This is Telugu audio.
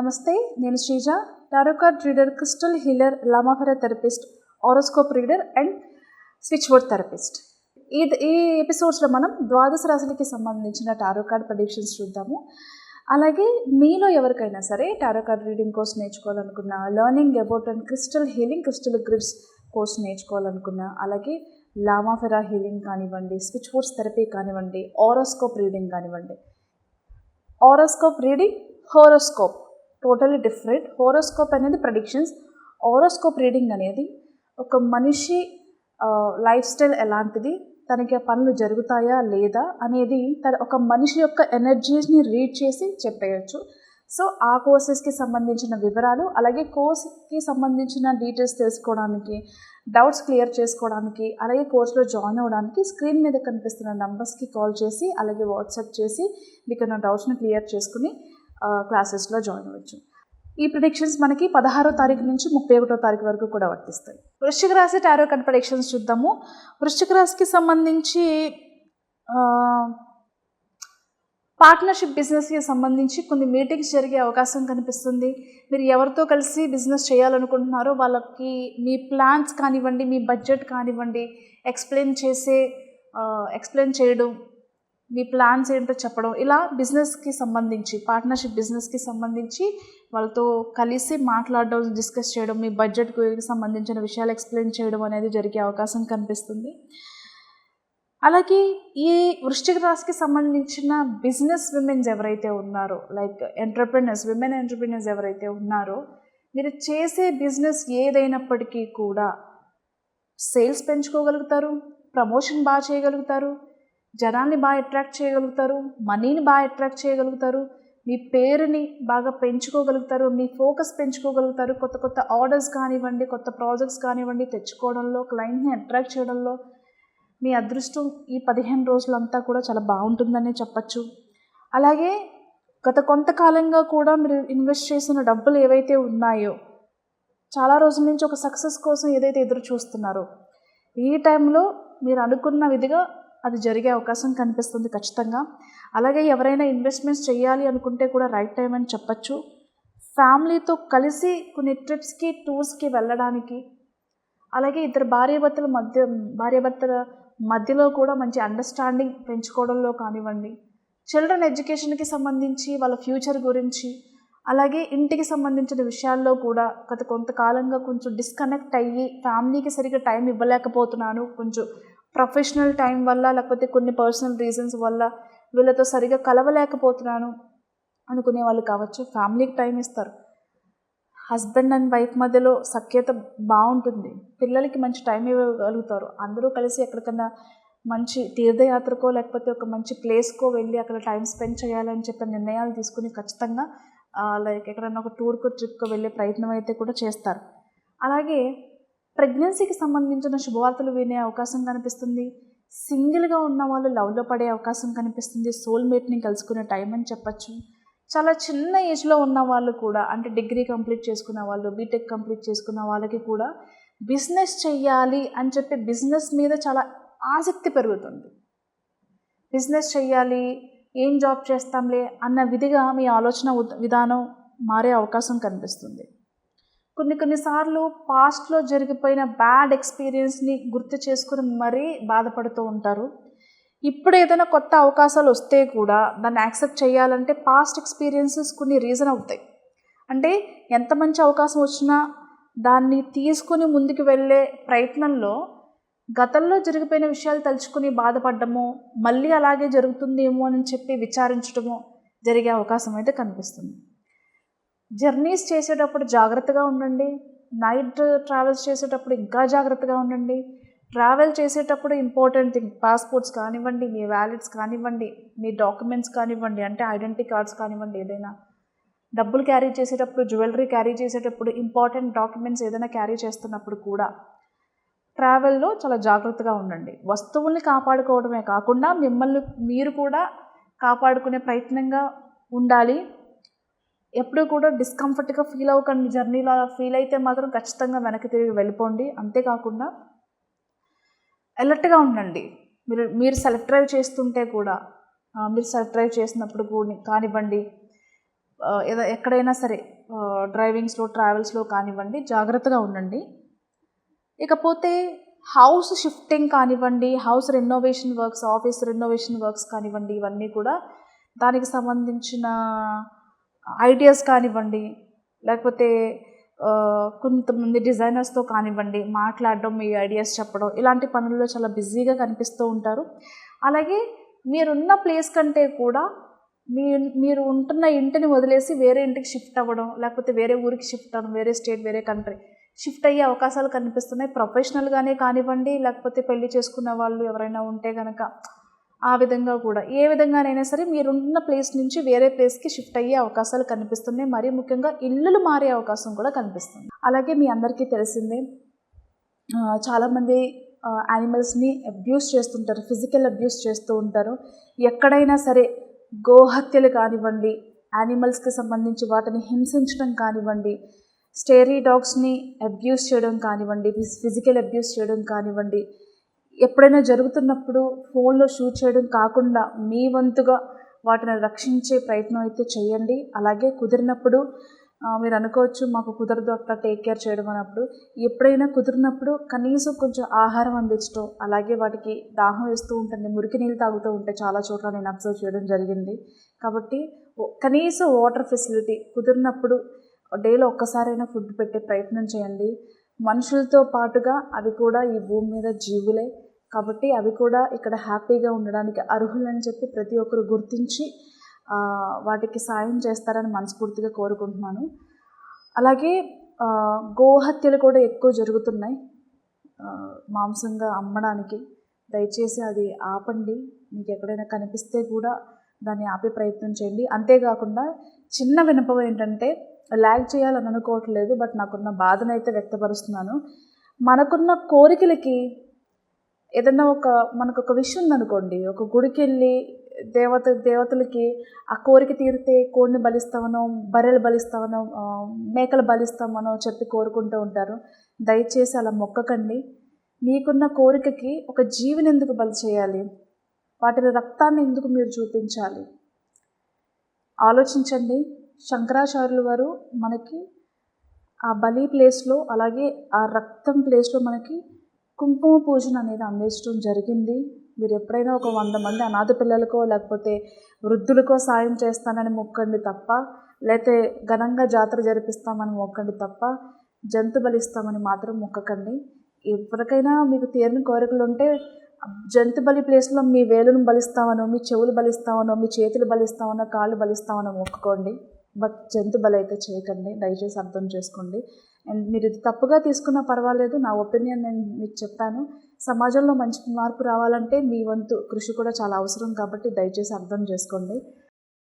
నమస్తే నేను Sreeja tarot card reader crystal healer Lama Fera therapist horoscope reader and switch board therapist. ఈ ఈ ఎపిసోడ్స్లో మనం ద్వాదశ రాశులకి సంబంధించిన టారో కార్డ్ ప్రొడిక్షన్స్ చూద్దాము. అలాగే మీలో ఎవరికైనా సరే tarot card reading course నేర్చుకోవాలనుకున్నా learning about and crystal healing crystal grids course నేర్చుకోవాలనుకున్నా అలాగే లామాఫెరా హీలింగ్ కానివ్వండి స్విచ్ బోర్డ్స్ థెరపీ కానివ్వండి ఆరోస్కోప్ రీడింగ్ కానివ్వండి. Horoscope reading horoscope totally different horoscope అనేది ప్రడిక్షన్స్ హోరోస్కోప్ రీడింగ్ అనేది ఒక మనిషి లైఫ్ స్టైల్ ఎలాంటిది? తనకి ఆ పనులు జరుగుతాయా లేదా అనేది తన ఒక మనిషి యొక్క ఎనర్జీస్ని రీడ్ చేసి చెప్పేయచ్చు. సో ఆ కోర్సెస్కి సంబంధించిన వివరాలు అలాగే కోర్స్కి సంబంధించిన డీటెయిల్స్ తెలుసుకోవడానికి డౌట్స్ క్లియర్ చేసుకోవడానికి అలాగే కోర్సులో జాయిన్ అవ్వడానికి స్క్రీన్ మీద కనిపిస్తున్న నంబర్స్కి కాల్ చేసి అలాగే వాట్సాప్ చేసి మీకు నా డౌట్స్ని క్లియర్ చేసుకుని క్లాసెస్లో జాయిన్ అవ్వచ్చు. ఈ ప్రిడిక్షన్స్ మనకి పదహారో తారీఖు నుంచి ముప్పై ఒకటో తారీఖు వరకు కూడా వర్తిస్తాయి. వృశ్చిక రాశి టారో కట్ ప్రిడిక్షన్స్ చూద్దాము. వృశ్చిక రాశికి సంబంధించి పార్ట్నర్షిప్ బిజినెస్కి సంబంధించి కొన్ని మీటింగ్స్ జరిగే అవకాశం కనిపిస్తుంది. మీరు ఎవరితో కలిసి బిజినెస్ చేయాలనుకుంటున్నారో వాళ్ళకి మీ ప్లాన్స్ కానివ్వండి మీ బడ్జెట్ కానివ్వండి ఎక్స్ప్లెయిన్ చేసే ఎక్స్ప్లెయిన్ చేయడం మీ ప్లాన్స్ ఏంటో చెప్పడం. ఇలా బిజినెస్కి సంబంధించి పార్ట్నర్షిప్ బిజినెస్కి సంబంధించి వాళ్ళతో కలిసి మాట్లాడడం డిస్కస్ చేయడం మీ బడ్జెట్కి సంబంధించిన విషయాలు ఎక్స్ప్లెయిన్ చేయడం అనేది జరిగే అవకాశం కనిపిస్తుంది. అలాగే ఈ వృష్టిక రాశికి సంబంధించిన బిజినెస్ విమెన్స్ ఎవరైతే ఉన్నారో లైక్ ఎంటర్ప్రినర్స్ విమెన్ ఎంటర్ప్రినర్స్ ఎవరైతే ఉన్నారో మీరు చేసే బిజినెస్ ఏదైనప్పటికీ కూడా సేల్స్ పెంచుకోగలుగుతారు ప్రమోషన్ బాగా చేయగలుగుతారు జనాన్ని బాగా అట్రాక్ట్ చేయగలుగుతారు మనీని బాగా అట్రాక్ట్ చేయగలుగుతారు మీ పేరుని బాగా పెంచుకోగలుగుతారు మీ ఫోకస్ పెంచుకోగలుగుతారు కొత్త కొత్త ఆర్డర్స్ కానివ్వండి కొత్త ప్రాజెక్ట్స్ కానివ్వండి తెచ్చుకోవడంలో క్లయింట్ని అట్రాక్ట్ చేయడంలో మీ అదృష్టం ఈ పదిహేను రోజులంతా కూడా చాలా బాగుంటుందనే చెప్పచ్చు. అలాగే గత కొంతకాలంగా కూడా మీరు ఇన్వెస్ట్ చేసిన డబ్బులు ఏవైతే ఉన్నాయో చాలా రోజుల నుంచి ఒక సక్సెస్ కోసం ఏదైతే ఎదురు చూస్తున్నారో ఈ టైంలో మీరు అనుకున్న విధిగా అది జరిగే అవకాశం కనిపిస్తుంది ఖచ్చితంగా. అలాగే ఎవరైనా ఇన్వెస్ట్మెంట్స్ చేయాలి అనుకుంటే కూడా రైట్ టైం అని చెప్పచ్చు. ఫ్యామిలీతో కలిసి కొన్ని ట్రిప్స్కి టూర్స్కి వెళ్ళడానికి. అలాగే ఇద్దరు భార్యాభర్తల మధ్య భార్యాభర్తల మధ్యలో కూడా మంచి అండర్స్టాండింగ్ పెంచుకోవడంలో కానివ్వండి. చిల్డ్రన్ ఎడ్యుకేషన్కి సంబంధించి వాళ్ళ ఫ్యూచర్ గురించి అలాగే ఇంటికి సంబంధించిన విషయాల్లో కూడా గత కొంతకాలంగా కొంచెం డిస్కనెక్ట్ అయ్యి ఫ్యామిలీకి సరిగ్గా టైం ఇవ్వలేకపోతున్నాను. కొంచెం ప్రొఫెషనల్ టైం వల్ల లేకపోతే కొన్ని పర్సనల్ రీజన్స్ వల్ల వీళ్ళతో సరిగా కలవలేకపోతున్నాను అనుకునే వాళ్ళు కావచ్చు. ఫ్యామిలీకి టైం ఇస్తారు. హస్బెండ్ అండ్ వైఫ్ మధ్యలో సఖ్యత బాగుంటుంది. పిల్లలకి మంచి టైం ఇవ్వగలుగుతారు. అందరూ కలిసి ఎక్కడికన్నా మంచి తీర్థయాత్రకో లేకపోతే ఒక మంచి ప్లేస్కో వెళ్ళి అక్కడ టైం స్పెండ్ చేయాలని చెప్పి నిర్ణయాలు తీసుకుని ఖచ్చితంగా లైక్ ఎక్కడన్నా ఒక టూర్కో ట్రిప్కో వెళ్ళే ప్రయత్నం అయితే కూడా చేస్తారు. అలాగే ప్రెగ్నెన్సీకి సంబంధించిన శుభవార్తలు వినే అవకాశం కనిపిస్తుంది. సింగిల్గా ఉన్న వాళ్ళు లవ్లో పడే అవకాశం కనిపిస్తుంది. సోల్మేట్ని కలుసుకునే టైం అని చెప్పచ్చు. చాలా చిన్న ఏజ్లో ఉన్న వాళ్ళు కూడా అంటే డిగ్రీ కంప్లీట్ చేసుకున్న వాళ్ళు బీటెక్ కంప్లీట్ చేసుకున్న వాళ్ళకి కూడా బిజినెస్ చెయ్యాలి అని చెప్పి బిజినెస్ మీద చాలా ఆసక్తి పెరుగుతుంది. బిజినెస్ చెయ్యాలి ఏం జాబ్ చేస్తాంలే అన్న విధిగా మీ ఆలోచన విధానం మారే అవకాశం కనిపిస్తుంది. కొన్ని కొన్నిసార్లు పాస్ట్లో జరిగిపోయిన బ్యాడ్ ఎక్స్పీరియన్స్ని గుర్తు చేసుకుని మరీ బాధపడుతూ ఉంటారు. ఇప్పుడు ఏదైనా కొత్త అవకాశాలు వస్తే కూడా దాన్ని యాక్సెప్ట్ చేయాలంటే పాస్ట్ ఎక్స్పీరియన్సెస్ కొన్ని రీజన్ అవుతాయి. అంటే ఎంత మంచి అవకాశం వచ్చినా దాన్ని తీసుకుని ముందుకు వెళ్ళే ప్రయత్నంలో గతంలో జరిగిపోయిన విషయాలు తలుచుకుని బాధపడ్డము మళ్ళీ అలాగే జరుగుతుందేమో అని చెప్పి విచారించడము జరిగే అవకాశం అయితే కనిపిస్తుంది. జర్నీస్ చేసేటప్పుడు జాగ్రత్తగా ఉండండి. నైట్ ట్రావెల్స్ చేసేటప్పుడు ఇంకా జాగ్రత్తగా ఉండండి. ట్రావెల్ చేసేటప్పుడు ఇంపార్టెంట్ థింగ్ పాస్పోర్ట్స్ కానివ్వండి మీ వ్యాలెట్స్ కానివ్వండి మీ డాక్యుమెంట్స్ కానివ్వండి అంటే ఐడెంటిటీ కార్డ్స్ కానివ్వండి ఏదైనా. డబ్బులు క్యారీ చేసేటప్పుడు జ్యువెలరీ క్యారీ చేసేటప్పుడు ఇంపార్టెంట్ డాక్యుమెంట్స్ ఏదైనా క్యారీ చేస్తున్నప్పుడు కూడా ట్రావెల్లో చాలా జాగ్రత్తగా ఉండండి. వస్తువుల్ని కాపాడుకోవడమే కాకుండా మిమ్మల్ని మీరు కూడా కాపాడుకునే ప్రయత్నంగా ఉండాలి. ఎప్పుడు కూడా డిస్కంఫర్ట్గా ఫీల్ అవ్వకండి. జర్నీలో ఫీల్ అయితే మాత్రం ఖచ్చితంగా వెనక్కి తిరిగి వెళ్ళిపోండి. అంతేకాకుండా అలర్ట్గా ఉండండి. మీరు మీరు సెల్ఫ్ డ్రైవ్ చేస్తుంటే కూడా మీరు సెల్ఫ్ డ్రైవ్ చేసినప్పుడు కూడా కానివ్వండి ఏదో ఎక్కడైనా సరే డ్రైవింగ్స్లో ట్రావెల్స్లో కానివ్వండి జాగ్రత్తగా ఉండండి. ఇకపోతే హౌస్ షిఫ్టింగ్ కానివ్వండి house renovation works office renovation works కానివ్వండి ఇవన్నీ కూడా దానికి సంబంధించిన ఐడియాస్ కానివ్వండి లేకపోతే కొంతమంది డిజైనర్స్తో కానివ్వండి మాట్లాడడం మీ ఐడియాస్ చెప్పడం ఇలాంటి పనుల్లో చాలా బిజీగా కనిపిస్తూ ఉంటారు. అలాగే మీరున్న ప్లేస్ కంటే కూడా మీ మీరు ఉంటున్న ఇంటిని వదిలేసి వేరే ఇంటికి షిఫ్ట్ అవ్వడం లేకపోతే వేరే ఊరికి షిఫ్ట్ అవ్వడం వేరే స్టేట్ వేరే కంట్రీ షిఫ్ట్ అయ్యే అవకాశాలు కనిపిస్తున్నాయి. ప్రొఫెషనల్గానే కానివ్వండి లేకపోతే పెళ్ళి చేసుకున్న వాళ్ళు ఎవరైనా ఉంటే కనుక ఆ విధంగా కూడా. ఏ విధంగానైనా సరే మీరున్న ప్లేస్ నుంచి వేరే ప్లేస్కి షిఫ్ట్ అయ్యే అవకాశాలు కనిపిస్తున్నాయి. మరీ ముఖ్యంగా ఇల్లులు మారే అవకాశం కూడా కనిపిస్తుంది. అలాగే మీ అందరికీ తెలిసిందే చాలామంది యానిమల్స్ని అబ్యూస్ చేస్తుంటారు ఫిజికల్ అబ్యూస్ చేస్తూ ఉంటారు. ఎక్కడైనా సరే గోహత్యలు కానివ్వండి యానిమల్స్కి సంబంధించి వాటిని హింసించడం కానివ్వండి స్టేరీ డాగ్స్ని అబ్యూస్ చేయడం కానివ్వండి ఫిజికల్ అబ్యూస్ చేయడం కానివ్వండి ఎప్పుడైనా జరుగుతున్నప్పుడు ఫోన్లో షూట్ చేయడం కాకుండా మీ వంతుగా వాటిని రక్షించే ప్రయత్నం అయితే చేయండి. అలాగే కుదిరినప్పుడు మీరు అనుకోవచ్చు మాకు కుదరదు అట్లా టేక్ కేర్ చేయడం అన్నప్పుడు ఎప్పుడైనా కుదిరినప్పుడు కనీసం కొంచెం ఆహారం అందించడం అలాగే వాటికి దాహం వేస్తూ ఉంటుంది మురికి నీళ్ళు తాగుతూ ఉంటే చాలా చోట్ల నేను అబ్జర్వ్ చేయడం జరిగింది. కాబట్టి కనీసం వాటర్ ఫెసిలిటీ కుదిరినప్పుడు డేలో ఒక్కసారైనా ఫుడ్ పెట్టే ప్రయత్నం చేయండి. మనుషులతో పాటుగా అవి కూడా ఈ భూమి మీద జీవులే. కాబట్టి అవి కూడా ఇక్కడ హ్యాపీగా ఉండడానికి అర్హులని చెప్పి ప్రతి ఒక్కరు గుర్తించి వాటికి సాయం చేస్తారని మనస్ఫూర్తిగా కోరుకుంటున్నాను. అలాగే గోహత్యలు కూడా ఎక్కువ జరుగుతున్నాయి. మాంసంగా అమ్మడానికి. దయచేసి అది ఆపండి. మీకు ఎక్కడైనా కనిపిస్తే కూడా దాన్ని ఆపే ప్రయత్నం చేయండి. అంతేకాకుండా చిన్న వినపం ఏంటంటే ల్యాగ్ చేయాలని అనుకోవట్లేదు బట్ నాకున్న బాధనైతే అయితే వ్యక్తపరుస్తున్నాను. మనకున్న కోరికలకి ఏదన్నా ఒక మనకు ఒక విషయం ఉందనుకోండి ఒక గుడికి వెళ్ళి దేవత దేవతలకి ఆ కోరిక తీరితే కోడిని బలిస్తామనో బర్రెలు బలిస్తామనో మేకలు బలిస్తామనో చెప్పి కోరుకుంటూ ఉంటారు. దయచేసి అలా మొక్కకండి. మీకున్న కోరికకి ఒక జీవిని ఎందుకు బలి చేయాలి? వాటి రక్తాన్ని ఎందుకు మీరు చూపించాలి? ఆలోచించండి. శంకరాచార్యులు వారు మనకి ఆ బలి ప్లేస్లో అలాగే ఆ రక్తం ప్లేస్లో మనకి కుంకుమ పూజన అనేది అందించడం జరిగింది. మీరు ఎప్పుడైనా ఒక వంద మంది అనాథ పిల్లలకో లేకపోతే వృద్ధులకో సాయం చేస్తానని మొక్కండి తప్ప లేకపోతే ఘనంగా జాతర జరిపిస్తామని మొక్కండి తప్ప జంతు బలిస్తామని మాత్రం మొక్కకండి. ఎవరికైనా మీకు తీరని కోరికలు ఉంటే జంతు బలి ప్లేస్లో మీ వేలును బలిస్తామనో మీ చెవులు బలిస్తామనో మీ చేతులు బలిస్తామనో కాళ్ళు బలిస్తామనో మొక్కుకోండి. బట్ జంతు బలి అయితే చేయకండి. దయచేసి అర్థం చేసుకోండి. అండ్ మీరు ఇది తప్పుగా తీసుకున్నా పర్వాలేదు నా ఒపీనియన్ నేను మీకు చెప్పాను సమాజంలో మంచి మార్పు రావాలంటే మీ వంతు కృషి కూడా చాలా అవసరం కాబట్టి దయచేసి అర్థం చేసుకోండి.